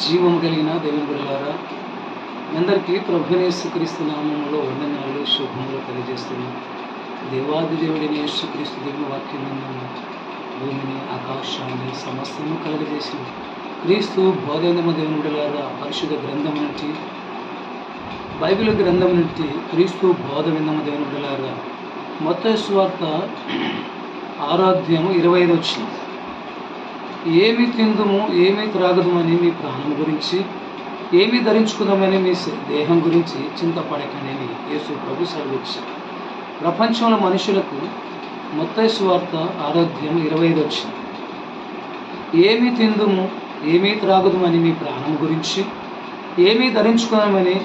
జీవం కలిగిన దేవుని బిడ్డలారా అందరికీ ప్రభునేసు క్రీస్తు నామంలో వందనాలు శుభములు తెలియజేస్తున్నాం. దేవాది దేవుడిని యేసుక్రీస్తు దేవుని వాక్యం భూమిని ఆకాశాన్ని సమస్తము కలుగజేసిన క్రీస్తు బోధనమ దేవుని బిడ్డలారా పరిశుద్ధ గ్రంథం నుండి బైబిల్ గ్రంథం నుండి క్రీస్తు బోధ దేవుని బిడ్డలారా. మొత్త స్వార్థ ఆరాధ్యము ఇరవై ఐదు వచ్చింది ఏమి తిందుము ఏమి త్రాగదుమని మీ ప్రాణం గురించి ఏమి ధరించుకుందామని మీ దేహం గురించి చింతపడకండి యేసు ప్రభు సెలవిచ్చారు. ప్రపంచంలో మనుషులకు మొత్త వార్త ఆరోగ్యం ఇరవై ఐదు వచ్చింది ఏమి తిందుము ఏమీ త్రాగుదుమని మీ ప్రాణం గురించి ఏమి ధరించుకుందామని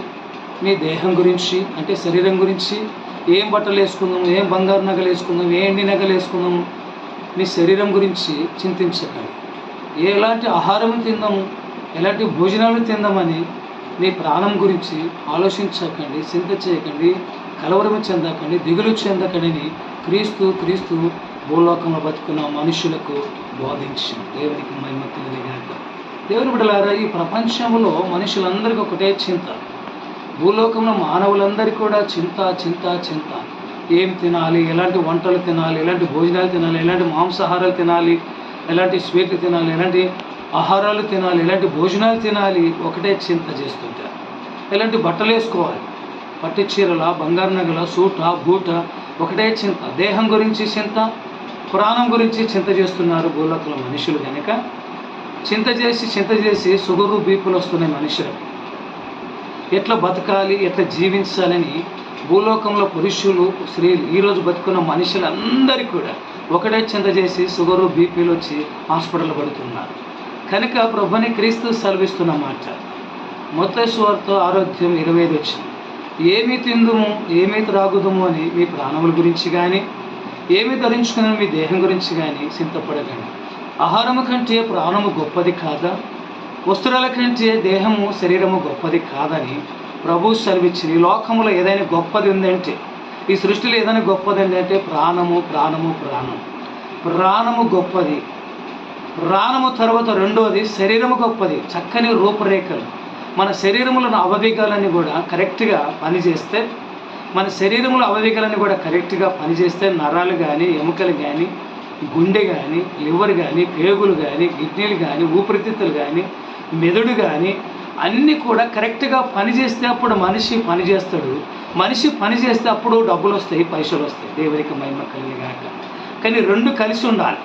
మీ దేహం గురించి అంటే శరీరం గురించి ఏం బట్టలు వేసుకుందాము ఏం బంగారు నగలు వేసుకుందాం ఏ ఎండి నగలు వేసుకుందాము మీ శరీరం గురించి చింతించకండి. ఎలాంటి ఆహారం తిందాము ఎలాంటి భోజనాలు తిందామని మీ ప్రాణం గురించి ఆలోచించకండి చింత చేయకండి కలవరం చెందకండి దిగులు చెందకండి క్రీస్తు క్రీస్తు భూలోకంలో బతుకున్న మనుషులకు బోధించి దేవునికి మహిమ తెలియగాక దేవుని బిడ్డలారా ఈ ప్రపంచంలో మనుషులందరికీ ఒకటే చింత. భూలోకంలో మానవులందరికీ కూడా చింత చింత చింత. ఏం తినాలి ఎలాంటి వంటలు తినాలి ఎలాంటి భోజనాలు తినాలి ఎలాంటి మాంసాహారాలు తినాలి ఎలాంటి స్వీట్లు తినాలి ఎలాంటి ఆహారాలు తినాలి ఎలాంటి భోజనాలు తినాలి ఒకటే చింత చేస్తుంటారు ఎలాంటి బట్టలు వేసుకోవాలి? పట్టు చీరల బంగారు నగల సూట బూట ఒకటే చింత. దేహం గురించి చింత ప్రాణం గురించి చింత చేస్తున్నారు భూలోకంలో మనుషులు కనుక చింత చేసి చింత చేసి సుగరు బీపులు వస్తున్నాయి మనుషులు ఎట్లా బతకాలి ఎట్లా జీవించాలని భూలోకంలో పురుషులు స్త్రీలు ఈరోజు బతుకున్న మనుషులందరికీ కూడా ఒకటే చింత చేసి షుగరు బీపీలు వచ్చి హాస్పిటల్ పడుతున్నారు. కనుక ప్రభుని క్రీస్తు సెలవిస్తున్న మాట మొత్త స్వార్థ ఆరోగ్యం ఇరవై ఐదు వచ్చింది. ఏమి తిందుము ఏమి త్రాగుదుము అని మీ ప్రాణముల గురించి కానీ ఏమి ధరించుకుని మీ దేహం గురించి కానీ చింతపడకండి. ఆహారము కంటే ప్రాణము గొప్పది కాదా? వస్త్రాల కంటే దేహము శరీరము గొప్పది కాదని ప్రభు సెలవిచ్చింది. ఈ లోకంలో ఏదైనా గొప్పది ఉందంటే ఈ సృష్టిలో ఏదైనా గొప్పది ఏంటంటే ప్రాణము ప్రాణము ప్రాణం. ప్రాణము గొప్పది. ప్రాణము తర్వాత రెండోది శరీరము గొప్పది. చక్కని రూపురేఖలు. మన శరీరములను అవవేగాలన్నీ కూడా కరెక్ట్గా పనిచేస్తే మన శరీరంలో అవవేగాలన్నీ కూడా కరెక్ట్గా పనిచేస్తే నరాలు కానీ ఎముకలు కానీ గుండె కానీ లివర్ కానీ పేగులు కానీ కిడ్నీలు కానీ ఊపిరితిత్తులు కానీ మెదడు కానీ అన్నీ కూడా కరెక్ట్గా పనిచేస్తే అప్పుడు మనిషి పని చేస్తాడు మనిషి పని చేస్తే అప్పుడు డబ్బులు వస్తాయి పైసలు వస్తాయి. దేవునికి మహిమ కలిగాక కానీ రెండు కలిసి ఉండాలి.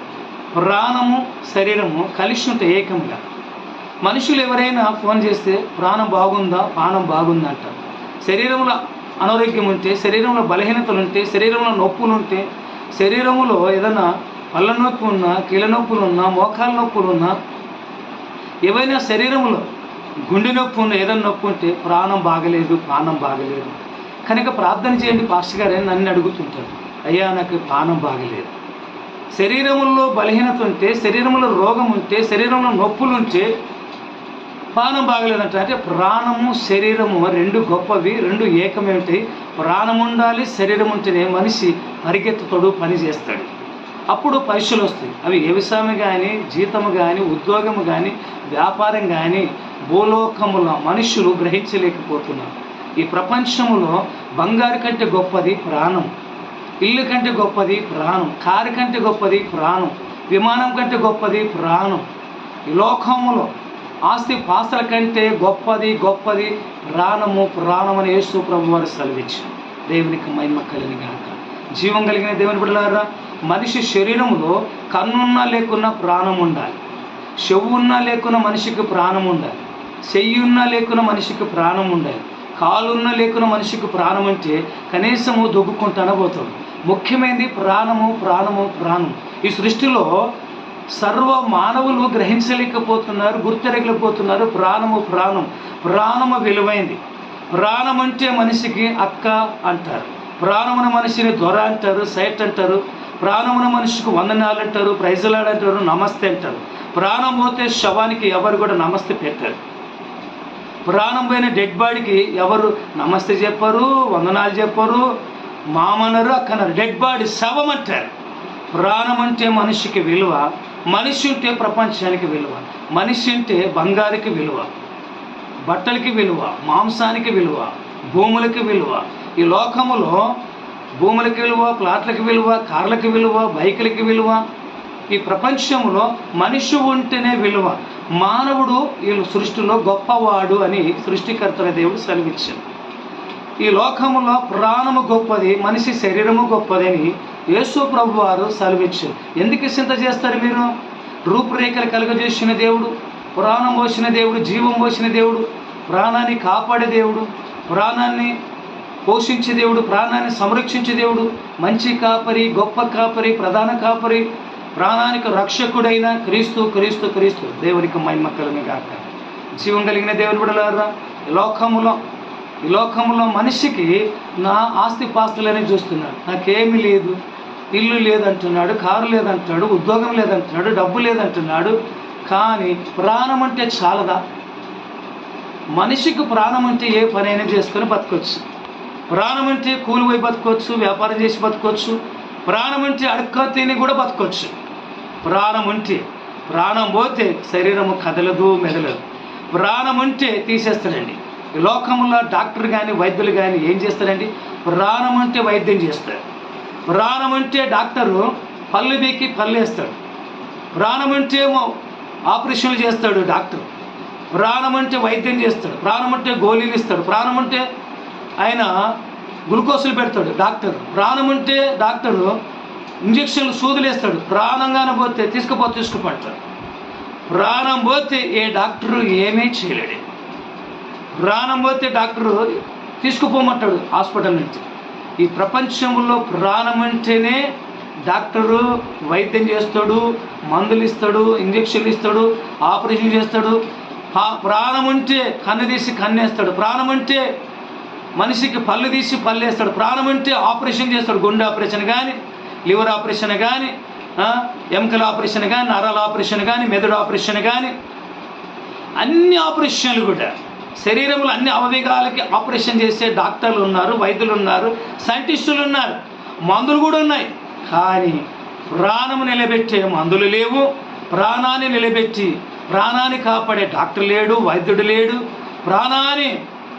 ప్రాణము శరీరము కలిసి ఉంటాయి ఏకంగా మనుషులు ఎవరైనా ఫోన్ చేస్తే ప్రాణం బాగుందా ప్రాణం బాగుందా అంటారు. శరీరంలో అనారోగ్యం ఉంటే శరీరంలో బలహీనతలు ఉంటే శరీరంలో నొప్పులు ఉంటే శరీరంలో ఏదైనా పళ్ళ నొప్పి ఉన్నా కీళ్ళ నొప్పులు ఉన్నా మోకాల నొప్పులు ఉన్నా ఏవైనా శరీరంలో గుండె నొప్పి ఉన్న ఏదైనా నొప్పి ఉంటే ప్రాణం బాగలేదు ప్రాణం బాగలేదు. కనుక ప్రార్థన చేయండి పాస్టర్ గారు అని నన్ను అడుగుతుంటాడు అయ్యా నాకు పానం బాగలేదు. శరీరంలో బలహీనత ఉంటే శరీరంలో రోగం ఉంటే శరీరంలో నొప్పులు ఉంటే ప్రాణం బాగలేదంట అంటే ప్రాణము శరీరము రెండు గొప్పవి రెండు ఏకమేమిటి ప్రాణం ఉండాలి శరీరం ఉంటేనే మనిషి పరిగెత్తుతాడు పని చేస్తాడు. అప్పుడు పరీక్షలు వస్తాయి. అవి వ్యవసాయం కానీ జీతము కానీ ఉద్యోగము కానీ వ్యాపారం కానీ భూలోకముల మనుషులు గ్రహించలేకపోతున్నారు. ఈ ప్రపంచంలో బంగారు కంటే గొప్పది ప్రాణం ఇల్లు కంటే గొప్పది ప్రాణం కారు కంటే గొప్పది ప్రాణం విమానం కంటే గొప్పది ప్రాణం. ఈ ఆస్తి పాస్తుల కంటే గొప్పది గొప్పది ప్రాణము ప్రాణం అని యేసు ప్రభు వారు సెలవిచ్చారు. దేవునికి మహిమ కలిగిన గాక. జీవం కలిగిన దేవుని బిడ్డలారా మనిషి శరీరంలో కన్నున్నా లేకున్నా ప్రాణం ఉండాలి. చెవు ఉన్నా లేకున్నా మనిషికి ప్రాణం ఉండాలి. చెయ్యి ఉన్నా లేకున్నా మనిషికి ప్రాణం ఉండాలి. కాలున్న లేకున్న మనిషికి ప్రాణం అంటే కనీసము దొబ్బుకుంటానే పోతాడు ముఖ్యమైనది ప్రాణము ప్రాణము ప్రాణం. ఈ సృష్టిలో సర్వ మానవులు గ్రహించలేకపోతున్నారు గుర్తెరగలేకపోతున్నారు ప్రాణము ప్రాణం. ప్రాణము విలువైంది. ప్రాణం అంటే మనిషికి అక్క అంటారు. ప్రాణమున మనిషిని దొర అంటారు సైట్ అంటారు. ప్రాణమున మనిషికి వందనాలు అంటారు ప్రైజులాడంటారు నమస్తే అంటారు. ప్రాణం పోతే శవానికి ఎవరు కూడా నమస్తే పెట్టారు. ప్రాణం పోయిన డెడ్ బాడీకి ఎవరు నమస్తే చెప్పరు వందనాలు చెప్పరు మామనరు అక్కనరు. డెడ్ బాడీ శవం అంటారు. ప్రాణం అంటే మనిషికి విలువ మనిషి ఉంటే ప్రపంచానికి విలువ మనిషి ఉంటే బంగారుకి విలువ బట్టలకి విలువ మాంసానికి విలువ భూములకి విలువ. ఈ లోకములో భూములకి విలువ ప్లాట్లకి విలువ కార్లకి విలువ బైకులకి విలువ. ఈ ప్రపంచంలో మనిషి ఉంటేనే విలువ. మానవుడు ఈ సృష్టిలో గొప్పవాడు అని సృష్టికర్తల దేవుడు సెలవిచ్చాడు. ఈ లోకములో ప్రాణము గొప్పది మనిషి శరీరము గొప్పదని యేసు ప్రభు వారు సెలవిచ్చారు. ఎందుకు చింత చేస్తారు మీరు? రూపురేఖలు కలుగజేసిన దేవుడు ప్రాణం పోసిన దేవుడు జీవం పోసిన దేవుడు ప్రాణాన్ని కాపాడే దేవుడు ప్రాణాన్ని పోషించే దేవుడు ప్రాణాన్ని సంరక్షించే దేవుడు మంచి కాపరి గొప్ప కాపరి ప్రధాన కాపరి ప్రాణానికి రక్షకుడైన క్రీస్తు క్రీస్తు క్రీస్తు. దేవునికి మహిమ కాక జీవం కలిగిన దేవుని బిడలారా ఈ లోకములో ఈ లోకంలో మనిషికి నా ఆస్తి పాస్తులనే చూస్తున్నాడు. నాకేమీ లేదు. ఇల్లు లేదంటున్నాడు కారు లేదంటున్నాడు ఉద్యోగం లేదంటున్నాడు డబ్బు లేదంటున్నాడు. కానీ ప్రాణం అంటే చాలదా? మనిషికి ప్రాణం అంటే ఏ పనైనా చేసుకొని బతకొచ్చు. ప్రాణం అంటే కూలిపోయి బతకొచ్చు వ్యాపారం చేసి బతకొచ్చు. ప్రాణం అంటే అడుక్క తిని కూడా బతకొచ్చు. ప్రాణం ఉంటే ప్రాణం పోతే శరీరము కదలదు మెదలదు. ప్రాణం ఉంటే తీసేస్తాడండి. లోకంలో డాక్టర్ కానీ వైద్యులు కానీ ఏం చేస్తారండి? ప్రాణం అంటే వైద్యం చేస్తారు. ప్రాణం అంటే డాక్టరు పళ్ళు బీకి పళ్ళు వేస్తాడు. ప్రాణం అంటే ఏమో ఆపరేషన్లు చేస్తాడు డాక్టర్. ప్రాణం అంటే వైద్యం చేస్తాడు. ప్రాణం అంటే గోళీలు ఇస్తాడు. ప్రాణం అంటే ఆయన గ్లూకోజులు పెడతాడు డాక్టర్. ప్రాణం అంటే డాక్టరు ఇంజక్షన్లు సూదులేస్తాడు. ప్రాణంగానే పోతే తీసుకుపో తీసుకుపడతాడు ప్రాణం పోతే ఏ డాక్టరు ఏమీ చేయలేడు. ప్రాణం పోతే డాక్టరు తీసుకుపోమంటాడు హాస్పిటల్ నుంచి. ఈ ప్రపంచంలో ప్రాణం అంటేనే డాక్టరు వైద్యం చేస్తాడు మందులు ఇస్తాడు ఇంజక్షన్లు ఇస్తాడు ఆపరేషన్ చేస్తాడు. ప్రాణం ఉంటే కన్ను తీసి కన్నేస్తాడు. ప్రాణం అంటే మనిషికి పళ్ళు తీసి పళ్ళు వేస్తాడు. ప్రాణం అంటే ఆపరేషన్ చేస్తాడు. గుండె ఆపరేషన్ కానీ లివర్ ఆపరేషన్ కానీ ఎముకల ఆపరేషన్ కానీ నరాల ఆపరేషన్ కానీ మెదడు ఆపరేషన్ కానీ అన్ని ఆపరేషన్లు కూడా శరీరంలో అన్ని అవయవాలకి ఆపరేషన్ చేసే డాక్టర్లు ఉన్నారు వైద్యులు ఉన్నారు సైంటిస్టులు ఉన్నారు. మందులు కూడా ఉన్నాయి. కానీ ప్రాణము నిలబెట్టే మందులు లేవు. ప్రాణాన్ని నిలబెట్టి ప్రాణాన్ని కాపాడే డాక్టర్ లేడు వైద్యుడు లేడు. ప్రాణాన్ని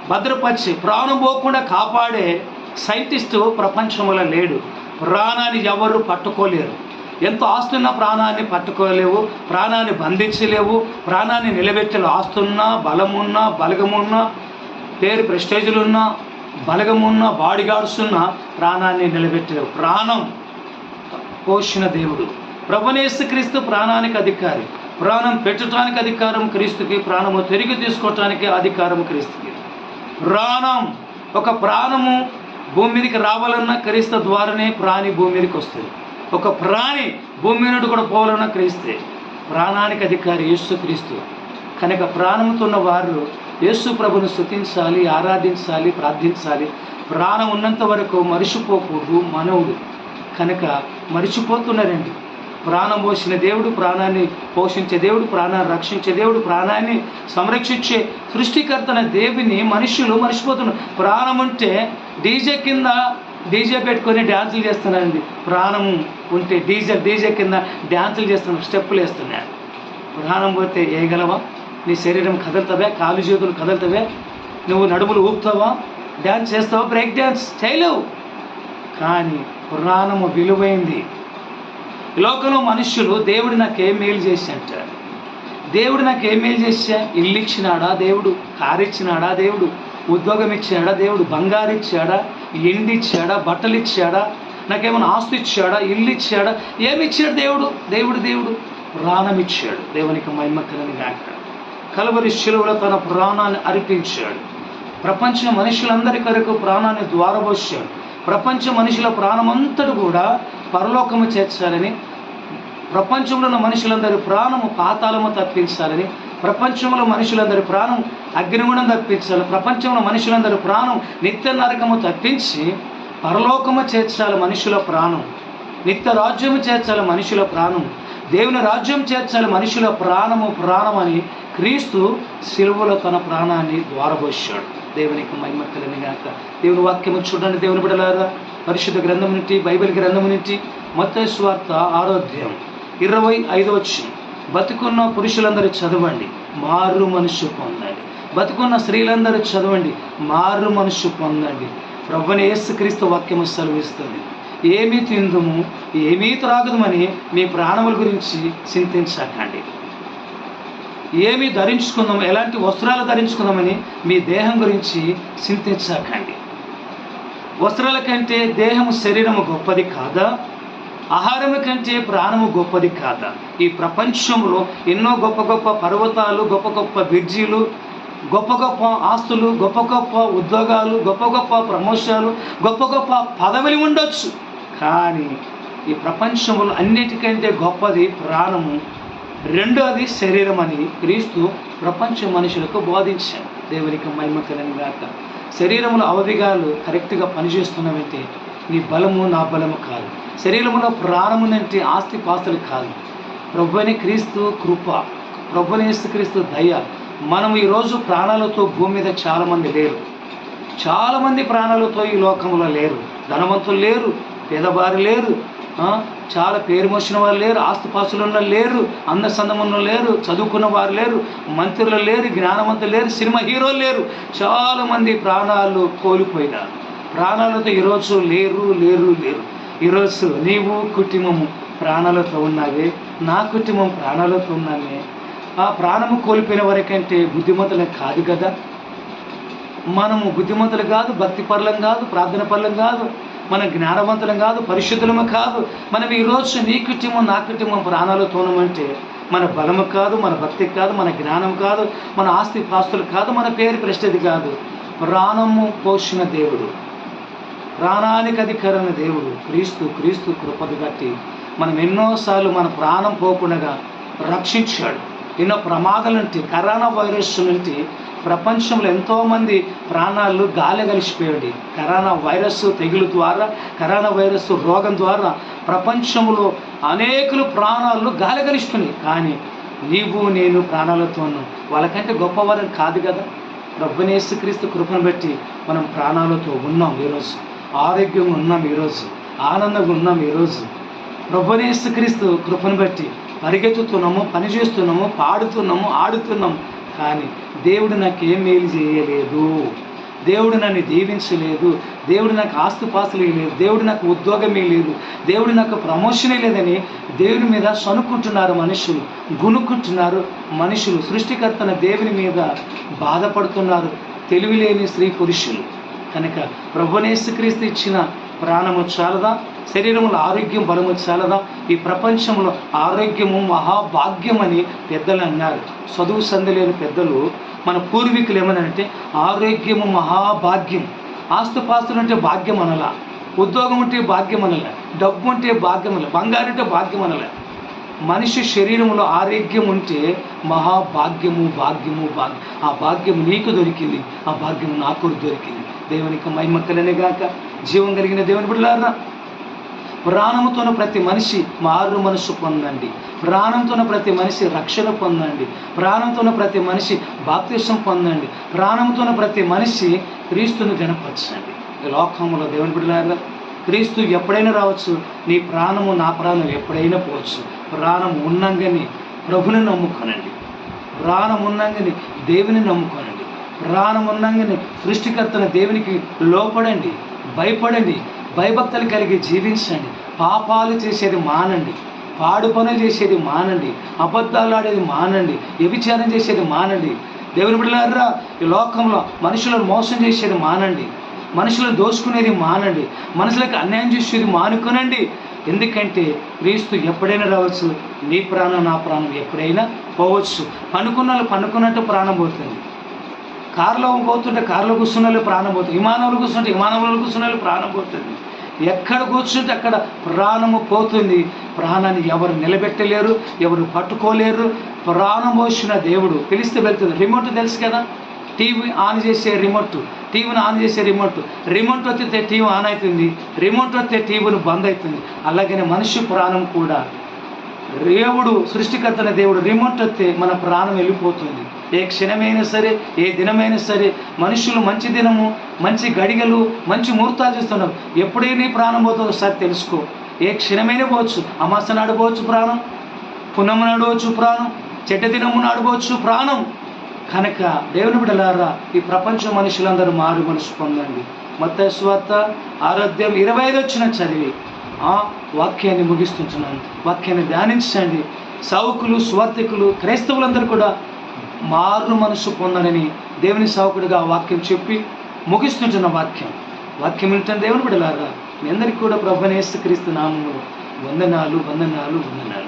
భద్రపరిచి ప్రాణం పోకుండా కాపాడే సైంటిస్టు ప్రపంచంలో లేడు. ప్రాణాన్ని ఎవరు పట్టుకోలేరు. ఎంత ఆస్తున్న ప్రాణాన్ని పట్టుకోలేవు ప్రాణాన్ని బంధించలేవు ప్రాణాన్ని నిలబెట్టలేవు ఆస్తున్నా బలమున్నా బలగమున్నా పేరు ప్రెస్టేజులున్నా బలగమున్నా బాడీ గార్డ్స్ ప్రాణాన్ని నిలబెట్టలేవు. ప్రాణం పోషణ దేవుడు. ప్రభునేసు క్రీస్తు ప్రాణానికి అధికారి. ప్రాణం పెట్టడానికి అధికారం క్రీస్తుకి ప్రాణము తిరిగి తీసుకోవటానికి అధికారం క్రీస్తుకి. ప్రాణం ఒక ప్రాణము భూమి మీదకి రావాలన్నా క్రీస్తు ద్వారానే ప్రాణి భూమి మీదకి వస్తుంది. ఒక ప్రాణి భూమి మీద కూడా పోవాలన్నా క్రీస్తే. ప్రాణానికి అధికారి యేసు క్రీస్తు. కనుక ప్రాణంతో ఉన్న వారు యేసు ప్రభును స్థుతించాలి ఆరాధించాలి ప్రార్థించాలి. ప్రాణం ఉన్నంత వరకు మరిచిపోకూడదు మనవుడు. కనుక మరిచిపోతున్నారండి. ప్రాణం పోసిన దేవుడు ప్రాణాన్ని పోషించే దేవుడు ప్రాణాన్ని రక్షించే దేవుడు ప్రాణాన్ని సంరక్షించే సృష్టికర్తన దేవుని మనుషులు మర్చిపోతున్నారు ప్రాణం అంటే డీజే కింద డీజే పెట్టుకొని డ్యాన్సులు చేస్తున్నారండి ప్రాణం ఉంటే డీజే డీజే కింద డ్యాన్సులు చేస్తున్నారు స్టెప్పులు వేస్తున్నారు ప్రాణం పోతే వేయగలవా నీ శరీరం కదలతావే కాలు చేతులు కదలతావే నువ్వు నడుములు ఊపుతావా? డ్యాన్స్ చేస్తావా? బ్రేక్ డ్యాన్స్ చేయలేవు. కానీ ప్రాణము విలువైంది. ఈ లోకంలో మనుష్యులు దేవుడు నాకు ఏం మేలు చేసి అంటారు? దేవుడు నాకు ఏం మేలు చేశా ఇల్లు ఇచ్చినాడా దేవుడు? కారు ఇచ్చినాడా దేవుడు? ఉద్యోగం ఇచ్చాడా దేవుడు? బంగారు ఇచ్చాడా? ఎండి ఇచ్చాడా? బట్టలు ఇచ్చాడా? నాకేమైనా ఆస్తి ఇచ్చాడా? ఇల్లు ఇచ్చాడా? ఏమి ఇచ్చాడు దేవుడు? దేవుడు దేవుడు. ప్రాణం ఇచ్చాడు. దేవునికి మహిమక్కలని గాక. కలవరి శిలువలో తన ప్రాణాన్ని అర్పించాడు. ప్రపంచ మనుషులందరి కొరకు ప్రాణాన్ని ద్వారబోసాడు. ప్రపంచ మనుషుల ప్రాణమంతటి కూడా పరలోకము చేర్చాలని ప్రపంచంలో ఉన్న మనుషులందరి ప్రాణము పాతాళము తప్పించాలని ప్రపంచంలో మనుషులందరి ప్రాణం అగ్నిగుణం తప్పించాలి ప్రపంచంలో మనుషులందరి ప్రాణం నిత్య నరకము తప్పించి పరలోకము చేర్చాలి మనుషుల ప్రాణం. నిత్య రాజ్యము చేర్చాలి మనుషుల ప్రాణం. దేవుని రాజ్యం చేర్చాలి మనుషుల ప్రాణము ప్రాణం అని క్రీస్తు సిలువలో తన ప్రాణాన్ని ద్వారబోసాడు దేవునికి మహిమ గాక. దేవుని వాక్యము చూడండి దేవుని బిడలారా. పరిశుద్ధ గ్రంథం నుండి బైబిల్ గ్రంథం నుండి మత స్వార్థ ఆరోగ్యం ఇరవై ఐదు బతుకున్న పురుషులందరూ చదవండి మారు మనుషు పొందండి. బతుకున్న స్త్రీలందరూ చదవండి మారు మనుషు పొందండి. ప్రభుని యేసుక్రీస్తు వాక్యము సెలవిస్తుంది. ఏమీ తిందుము ఏమీ త్రాగుదమని మీ ప్రాణముల గురించి చింతించకండి. ఏమి ధరించుకుందాం ఎలాంటి వస్త్రాలు ధరించుకుందామని మీ దేహం గురించి చింతించకండి. వస్త్రాల కంటే దేహము శరీరము గొప్పది కాదా? ఆహారము కంటే ప్రాణము గొప్పది కాదా? ఈ ప్రపంచంలో ఎన్నో గొప్ప గొప్ప పర్వతాలు గొప్ప గొప్ప బ్రిడ్జీలు గొప్ప గొప్ప ఆస్తులు గొప్ప గొప్ప ఉద్యోగాలు గొప్ప గొప్ప ప్రమోషన్లు గొప్ప గొప్ప పదవులు ఉండొచ్చు. కానీ ఈ ప్రపంచంలో అన్నిటికంటే గొప్పది ప్రాణము రెండోది శరీరం అని క్రీస్తు ప్రపంచ మనుషులకు బోధించాడు. దేవునికి మహిమ కలని గాక. శరీరంలో అవధిగాలు కరెక్ట్గా పనిచేస్తున్నవైతే నీ బలము నా బలము కాదు. శరీరంలో ప్రాణమునంటే ఆస్తి పాస్తులు కాదు. ప్రభుని క్రీస్తు కృప ప్రభుని క్రీస్తు దయ. మనం ఈరోజు ప్రాణాలతో భూమి మీద చాలామంది లేరు. చాలామంది ప్రాణాలతో ఈ లోకంలో లేరు. ధనవంతులు లేరు పేదవారు లేరు చాలా పేరు మోసిన వారు లేరు ఆస్తిపాస్తులు ఉన్న లేరు అందసందమున్న లేరు చదువుకున్న వారు లేరు మంత్రులు లేరు జ్ఞానవంతులు లేరు సినిమా హీరోలు లేరు. చాలామంది ప్రాణాలు కోల్పోయినారు. ప్రాణాలతో ఈరోజు లేరు లేరు లేరు. ఈరోజు నీవు కుటుంబము ప్రాణాలతో ఉన్నావే నా కుటుంబం ప్రాణాలతో ఉన్నామే. ఆ ప్రాణము కోల్పోయిన వరకంటే బుద్ధిమంతులం కాదు కదా. మనము బుద్ధిమంతులు కాదు భక్తి పరులం కాదు ప్రార్థన పరులం కాదు. మన జ్ఞానవంతులం కాదు పరిశుద్ధులము కాదు. మనం ఈరోజు నీ కుటుంబం నా కుటుంబం ప్రాణాలతోనమంటే మన బలము కాదు మన భక్తి కాదు మన జ్ఞానం కాదు మన ఆస్తి పాస్తులు కాదు మన పేరు ప్రశ్నది కాదు. ప్రాణము పోషణ దేవుడు. ప్రాణానికి అధికరణ దేవుడు. క్రీస్తు క్రీస్తు కృపది బట్టి మనం ఎన్నోసార్లు మన ప్రాణం పోకుండా రక్షించాడు. ఎన్నో ప్రమాదాల నుండి కరోనా వైరస్ నుండి ప్రపంచంలో ఎంతోమంది ప్రాణాలు గాలి కలిసిపోయాడు కరోనా వైరస్ తెగులు ద్వారా కరోనా వైరస్ రోగం ద్వారా ప్రపంచంలో అనేకులు ప్రాణాలు గాలి కలిసిపోయినాయి. కానీ నీవు నేను ప్రాణాలతో వాళ్ళకంటే గొప్పవారం కాదు కదా. క్రీస్తు కృపను బట్టి మనం ప్రాణాలతో ఉన్నాం ఈరోజు. ఆరోగ్యంగా ఉన్నాం ఈరోజు. ఆనందంగా ఉన్నాం ఈరోజు. క్రీస్తు కృపను బట్టి పరిగెత్తుతున్నాము పని చేస్తున్నాము పాడుతున్నాము ఆడుతున్నాము. కానీ దేవుడు నాకు ఏం మేలు చేయలేదు. దేవుడు నన్ను దీవించలేదు. దేవుడు నాకు ఆస్తుపాస్తులు లేదు. దేవుడు నాకు ఉద్యోగమే లేదు. దేవుడు నాకు ప్రమోషనే లేదని దేవుని మీద సనుక్కుంటున్నారు మనుషులు గునుక్కుంటున్నారు మనుషులు. సృష్టికర్తన దేవుని మీద బాధపడుతున్నారు తెలివిలేని స్త్రీ పురుషులు. కనుక ప్రభునేసుక్రీస్తు ఇచ్చిన ప్రాణము చాలదా? శరీరంలో ఆరోగ్యం బలము చాలదా ఈ ప్రపంచంలో ఆరోగ్యము మహాభాగ్యం అని పెద్దలు అన్నారు. చదువు సంధి లేని పెద్దలు మన పూర్వీకులు ఏమనంటే ఆరోగ్యము మహాభాగ్యం. ఆస్తుపాస్తులు అంటే భాగ్యం అనలా ఉద్యోగం అంటే భాగ్యం అనలే డబ్బు అంటే భాగ్యం అనలే బంగారం అంటే భాగ్యం అనలే మనిషి శరీరంలో ఆరోగ్యం ఉంటే మహాభాగ్యము భాగ్యము భాగ్యం ఆ భాగ్యం నీకు దొరికింది ఆ భాగ్యం నాకు దొరికింది. దేవునికి మహిమక్కలనే గాక. జీవం కలిగిన దేవుని బిడ్డలారా ప్రాణముతోన ప్రతి మనిషి మారు మనసు పొందండి. ప్రాణంతోన ప్రతి మనిషి రక్షణ పొందండి. ప్రాణంతోన ప్రతి మనిషి బాప్తిష్టం పొందండి. ప్రాణంతోన ప్రతి మనిషి క్రీస్తుని గణపరచండి. లోకంలో దేవుని బిడ్డలాగా క్రీస్తు ఎప్పుడైనా రావచ్చు. నీ ప్రాణము నా ప్రాణం ఎప్పుడైనా పోవచ్చు. ప్రాణం ఉన్నంగని ప్రభుని నమ్ముకోనండి. ప్రాణం ఉన్నంగని దేవుని నమ్ముకోనండి. ప్రాణం ఉన్నంగని సృష్టికర్తన దేవునికి లోపడండి భయపడండి. భయభక్తులు కలిగి జీవించండి. పాపాలు చేసేది మానండి. పాడు పనులు చేసేది మానండి. అబద్ధాలు ఆడేది మానండి. వ్యభిచారం చేసేది మానండి. దేవుని బిడ్డలారా ఈ లోకంలో మనుషులను మోసం చేసేది మానండి. మనుషులను దోచుకునేది మానండి. మనుషులకు అన్యాయం చేసేది మానుకోనండి. ఎందుకంటే క్రీస్తు ఎప్పుడైనా రావచ్చు నీ ప్రాణం నా ప్రాణం ఎప్పుడైనా పోవచ్చు. పనుకున్న వాళ్ళు పనుకున్నట్టు ప్రాణం పోతుంది. కారులో పోతుంటే కారులో కూర్చున్న ప్రాణం పోతుంది. విమానంలో కూర్చుంటే విమానంలో కూర్చున్న వాళ్ళు ప్రాణం పోతుంది. ఎక్కడ కూర్చుంటే అక్కడ ప్రాణము పోతుంది. ప్రాణాన్ని ఎవరు నిలబెట్టలేరు ఎవరు పట్టుకోలేరు. ప్రాణం పోసిన దేవుడు పిలిస్తే వెళ్తుంది. రిమోట్ తెలుసు కదా? టీవీ ఆన్ చేసే రిమోట్. టీవీని ఆన్ చేసే రిమోట్. రిమోట్ వస్తే టీవీ ఆన్ అవుతుంది. రిమోట్ వస్తే టీవీని బంద్ అవుతుంది. అలాగనే మనిషి ప్రాణం కూడా. దేవుడు సృష్టికర్తన దేవుడు రిమోట్ వస్తే మన ప్రాణం వెళ్ళిపోతుంది. ఏ క్షణమైనా సరే ఏ దినమైనా సరే మనుషులు మంచి దినము మంచి గడిగలు మంచి ముహూర్తాలు చూస్తున్నారు ఎప్పుడైనా నీ ప్రాణం పోతుందో ఒకసారి తెలుసుకో. ఏ క్షణమైనా పోవచ్చు. అమాస నాడు ప్రాణం పునము నడవచ్చు ప్రాణం చెడ్డ దినము నడవచ్చు ప్రాణం. కనుక దేవుని బిడలారా ఈ ప్రపంచ మనుషులందరూ మారు మనసు పొందండి. మత స్వార్త ఆరోగ్యం ఇరవై ఐదు వచ్చిన చదివి. ఆ వాక్యాన్ని ముగిస్తుంటున్నాను. వాక్యాన్ని ధ్యానించండి. సౌకులు స్వార్థికులు క్రైస్తవులందరూ కూడా మారు మనసు పొందనని దేవుని సావకుడిగా వాక్యం చెప్పి ముగిస్తుంటున్న వాక్యం. వాక్యం వింటున్న దేవుని బిడలారా మీ అందరికీ కూడా ప్రభునేసు క్రీస్తు నామంలో వందనాలు వందనాలు వందనాలు.